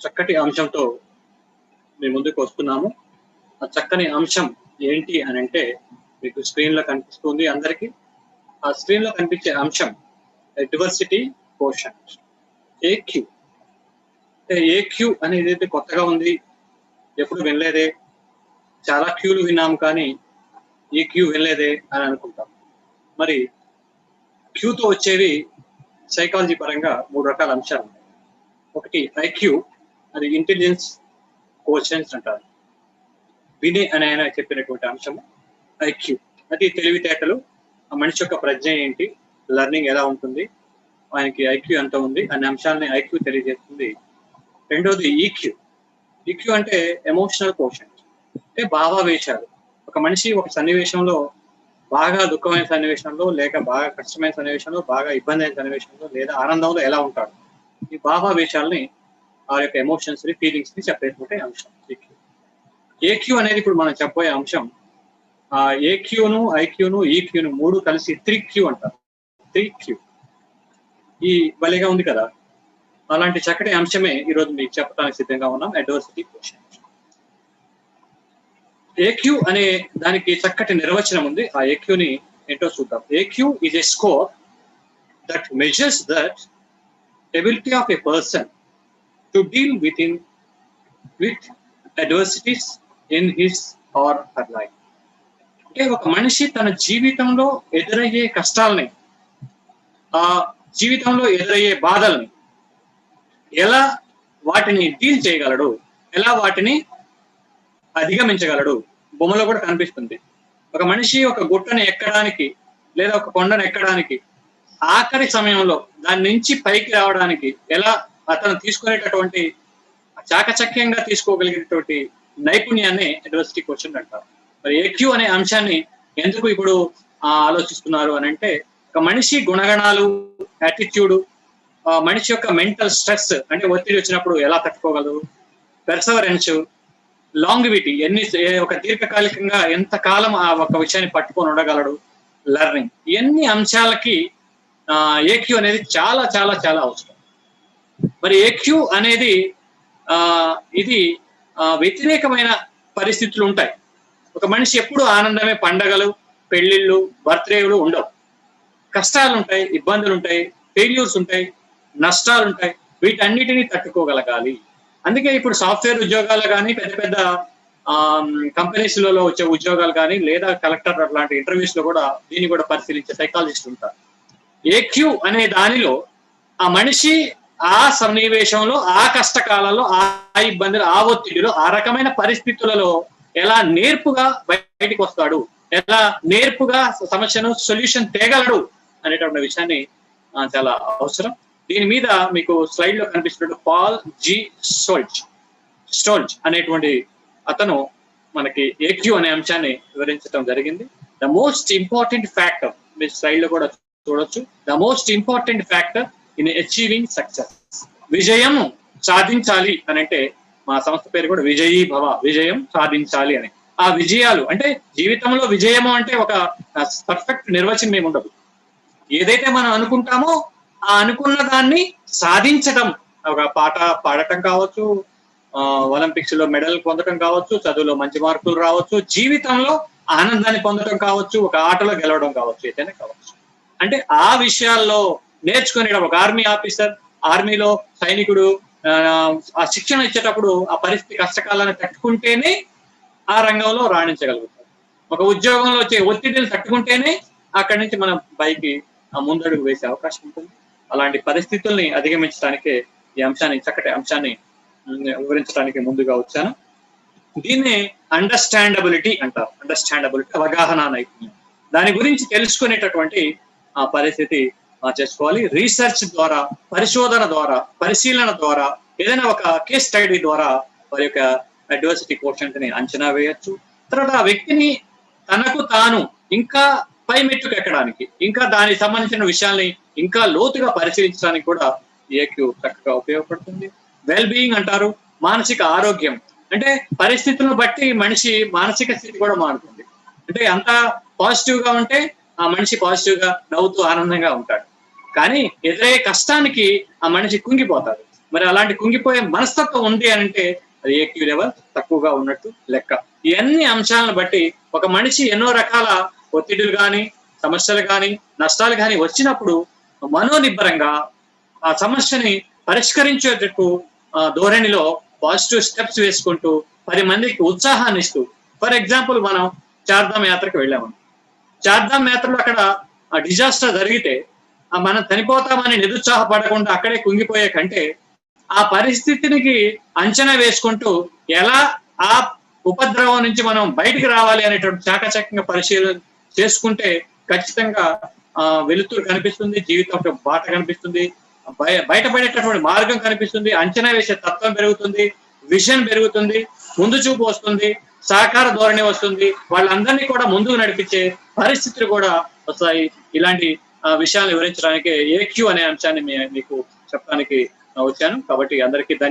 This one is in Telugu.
చక్కటి అంశంతో మీ ముందుకు వస్తున్నాము. ఆ చక్కని అంశం ఏంటి అని అంటే మీకు స్క్రీన్లో కనిపిస్తుంది అందరికి. ఆ స్క్రీన్లో కనిపించే అంశం డైవర్సిటీ కోషన్ ఏక్యూ ఏక్యూ అనేది అయితే కొత్తగా ఉంది ఎప్పుడు వినలేదే చాలా క్యూలు విన్నాము కానీ ఈ క్యూ వినలేదే అని అనుకుంటాం. మరి క్యూతో వచ్చేవి సైకాలజీ పరంగా మూడు రకాల అంశాలు. ఉన్నాయి ఒకటి ఐక్యూ అది ఇంటెలిజెన్స్ క్వశ్చన్స్ అంటారు. వినే అని ఆయన చెప్పినటువంటి అంశం ఐక్యూ. అది తెలివితేటలు ఆ మనిషి యొక్క ప్రజ్ఞ ఏంటి లెర్నింగ్ ఎలా ఉంటుంది ఆయనకి ఐక్యూ ఎంత ఉంది అనే అంశాలని ఐక్యూ తెలియజేస్తుంది. రెండోది ఈక్యూ ఈక్యూ అంటే ఎమోషనల్ కోషన్ అంటే భావావేశాలు. ఒక మనిషి ఒక సన్నివేశంలో బాగా దుఃఖమైన సన్నివేశంలో లేక బాగా కష్టమైన సన్నివేశంలో బాగా ఇబ్బంది అయిన సన్నివేశంలో లేదా ఆనందంలో ఎలా ఉంటాడు ఈ భావావేశాలని ఆ యొక్క ఎమోషన్స్ని ఫీలింగ్స్ని చెప్పేటువంటి అంశం. ఏక్యూ ఏక్యూ అనేది ఇప్పుడు మనం చెప్పబోయే అంశం. ఆ ఏక్యూను ఐక్యూను ఈక్యూను మూడు కలిసి త్రిక్యూ అంటారు. త్రిక్యూ ఈ భలేగా ఉంది కదా? అలాంటి చక్కటి అంశమే ఈరోజు మీకు చెప్పడానికి సిద్ధంగా ఉన్నాం. అడ్వర్సిటీ క్వశ్చన్ ఏక్యూ అనే దానికి చక్కటి నిర్వచనం ఉంది. ఆ ఏక్యూని ఏంటో చూద్దాం. AQ is a score that measures that ability of a person to deal with in with adversities in his or her life అంటే ఒక మనిషి తన జీవితంలో ఎదురయ్యే కష్టాలని ఆ జీవితంలో ఎదురయ్యే బాధల్ని ఎలా వాటిని డీల్ చేయగలడు? ఎలా వాటిని అధిగమించగలడు? బొమ్మలో కూడా కనిపిస్తుంది. ఒక మనిషి ఒక గుట్టను ఎక్కడానికి లేదా ఒక కొండను ఎక్కడానికి ఆఖరి సమయంలో దాని నుంచి పైకి రావడానికి ఎలా అతను తీసుకునేటటువంటి చాకచక్యంగా తీసుకోగలిగినటువంటి నైపుణ్యాన్ని అడ్వర్సిటీ క్వశ్చన్ అంటారు. మరి ఏక్యూ అనే అంశాన్ని ఎందుకు ఇప్పుడు ఆలోచిస్తున్నారు అని అంటే ఒక మనిషి గుణగణాలు యాటిట్యూడ్ మనిషి యొక్క మెంటల్ స్ట్రెస్ అంటే ఒత్తిడి వచ్చినప్పుడు ఎలా తట్టుకోగలరు? పెర్సవరెన్స్ లాంగ్విటీ ఎన్ని ఒక దీర్ఘకాలికంగా ఎంత కాలం ఆ ఒక విషయాన్ని పట్టుకొని ఉండగలడు? లెర్నింగ్ ఎన్ని అంశాలకి ఏక్యూ అనేది చాలా చాలా చాలా అవసరం. మరి ఏక్యూ అనేది ఆ ఇది వ్యతిరేకమైన పరిస్థితులు ఉంటాయి. ఒక మనిషి ఎప్పుడు ఆనందమే పండగలు పెళ్ళిళ్ళు బర్త్డేలు ఉండవు. కష్టాలు ఉంటాయి ఇబ్బందులు ఉంటాయి ఫెయిల్యూర్స్ ఉంటాయి నష్టాలు ఉంటాయి వీటన్నిటిని తట్టుకోగలగాలి. అందుకే ఇప్పుడు సాఫ్ట్వేర్ ఉద్యోగాలు కానీ పెద్ద పెద్ద కంపెనీస్లలో వచ్చే ఉద్యోగాలు కానీ లేదా కలెక్టర్ అట్లాంటి ఇంటర్వ్యూస్లో కూడా దీన్ని కూడా పరిశీలించే సైకాలజిస్ట్ ఉంటారు ఏక్యూ అనే దానిలో ఆ మనిషి ఆ సన్నివేశంలో ఆ కష్టకాలంలో ఆ ఇబ్బందులు ఆ ఒత్తిడిలో ఆ రకమైన పరిస్థితులలో ఎలా నేర్పుగా బయటికి వస్తాడు ఎలా నేర్పుగా సమస్యను సొల్యూషన్ తేగలడు అనేటువంటి విషయాన్ని చాలా అవసరం. దీని మీద మీకు స్లైడ్లో కనిపిస్తున్నట్టు పాల్ జి స్టోల్జ్ స్టోల్జ్ అనేటువంటి అతను మనకి ఏక్యూ అనే అంశాన్ని వివరించడం జరిగింది. ద మోస్ట్ ఇంపార్టెంట్ ఫ్యాక్టర్ మీ స్లైడ్లో కూడా చూడొచ్చు. The most important factor in achieving success విజయం సాధించాలి అని అంటే మా సంస్థ పేరు కూడా విజయీ భవ విజయం సాధించాలి అని. ఆ విజయాలు అంటే జీవితంలో విజయము అంటే ఒక పర్ఫెక్ట్ నిర్వచనం ఏమి ఉండదు. ఏదైతే మనం అనుకుంటామో ఆ అనుకున్న దాన్ని సాధించడం ఒక పాట పాడటం కావచ్చు ఒలింపిక్స్లో మెడల్ పొందడం కావచ్చు చదువులో మంచి మార్కులు రావచ్చు జీవితంలో ఆనందాన్ని పొందడం కావచ్చు ఒక ఆటలో గెలవడం కావచ్చు ఏదైనా కావచ్చు. అంటే ఆ విషయాల్లో నేర్చుకునేటప్పుడు ఒక ఆర్మీ ఆఫీసర్ ఆర్మీలో సైనికుడు ఆ శిక్షణ ఇచ్చేటప్పుడు ఆ పరిస్థితి కష్టకాలాన్ని తట్టుకుంటేనే ఆ రంగంలో రాణించగలుగుతారు ఒక ఉద్యోగంలో వచ్చే ఒత్తిడిని తట్టుకుంటేనే అక్కడి నుంచి మనం పైకి ముందడుగు వేసే అవకాశం ఉంటుంది. అలాంటి పరిస్థితుల్ని అధిగమించడానికే ఈ అంశాన్ని చక్కటి అంశాన్ని వివరించడానికి ముందుగా వచ్చాను. దీన్ని అండర్స్టాండబిలిటీ అంటారు. అండర్స్టాండబిలిటీ అవగాహన నైపుణ్యం. దాని గురించి తెలుసుకునేటటువంటి ఆ పరిస్థితి చేసుకోవాలి రీసెర్చ్ ద్వారా పరిశోధన ద్వారా పరిశీలన ద్వారా ఏదైనా ఒక కేస్ స్టడీ ద్వారా వారి యొక్క అడ్వర్సిటీ కోషన్ని అంచనా వేయచ్చు. తర్వాత ఆ వ్యక్తిని తనకు తాను ఇంకా పై మెట్టుకు ఎక్కడానికి ఇంకా దానికి సంబంధించిన విషయాల్ని ఇంకా లోతుగా పరిశీలించడానికి కూడా ఏక్యూ చక్కగా ఉపయోగపడుతుంది. వెల్ బీయింగ్ అంటారు మానసిక ఆరోగ్యం. అంటే పరిస్థితులను బట్టి మనిషి మానసిక స్థితి కూడా మారుతుంది. అంటే అంత పాజిటివ్గా ఉంటే ఆ మనిషి పాజిటివ్గా నవ్వుతూ ఆనందంగా ఉంటాడు. కానీ ఎదురయ్యే కష్టానికి ఆ మనిషి కుంగిపోతారు మరి అలాంటి కుంగిపోయే మనస్తత్వం ఉంది అంటే అది ఏక్యూ లెవెల్ తక్కువగా ఉన్నట్టు లెక్క. ఈ అన్ని అంశాలను బట్టి ఒక మనిషి ఎన్నో రకాల ఒత్తిడులు కానీ సమస్యలు కానీ నష్టాలు కానీ వచ్చినప్పుడు మనోనిబ్బరంగా ఆ సమస్యని పరిష్కరించేటట్టు ఆ, ధోరణిలో పాజిటివ్ స్టెప్స్ వేసుకుంటూ పది మందికి ఉత్సాహాన్ని ఇస్తూ ఫర్ ఎగ్జాంపుల్ మనం చార్ధామ్ యాత్రకు వెళ్ళాము. చార్ధామ్ యాత్రలో అక్కడ ఆ డిజాస్టర్ జరిగితే మనం చనిపోతామని నిరుత్సాహపడకుండా అక్కడే కుంగిపోయే కంటే ఆ పరిస్థితినికి అంచనా వేసుకుంటూ ఎలా ఆ ఉపద్రవం నుంచి మనం బయటికి రావాలి అనేటువంటి చాకచక్యంగా పరిశీలన చేసుకుంటే ఖచ్చితంగా ఆ వెలుతురు కనిపిస్తుంది జీవితం ఒక బాట కనిపిస్తుంది బయ- బయటపడేటటువంటి మార్గం కనిపిస్తుంది అంచనా వేసే తత్వం పెరుగుతుంది విజన్ పెరుగుతుంది ముందు చూపు వస్తుంది సహకార ధోరణి వస్తుంది వాళ్ళందరినీ కూడా ముందుకు నడిపించే పరిస్థితులు కూడా వస్తాయి. ఇలాంటి ఆ, వివరించడానికి ఏక్యూ అనే అంశాన్ని మీకు చెప్పడానికి వచ్చాను. కాబట్టి అందరికీ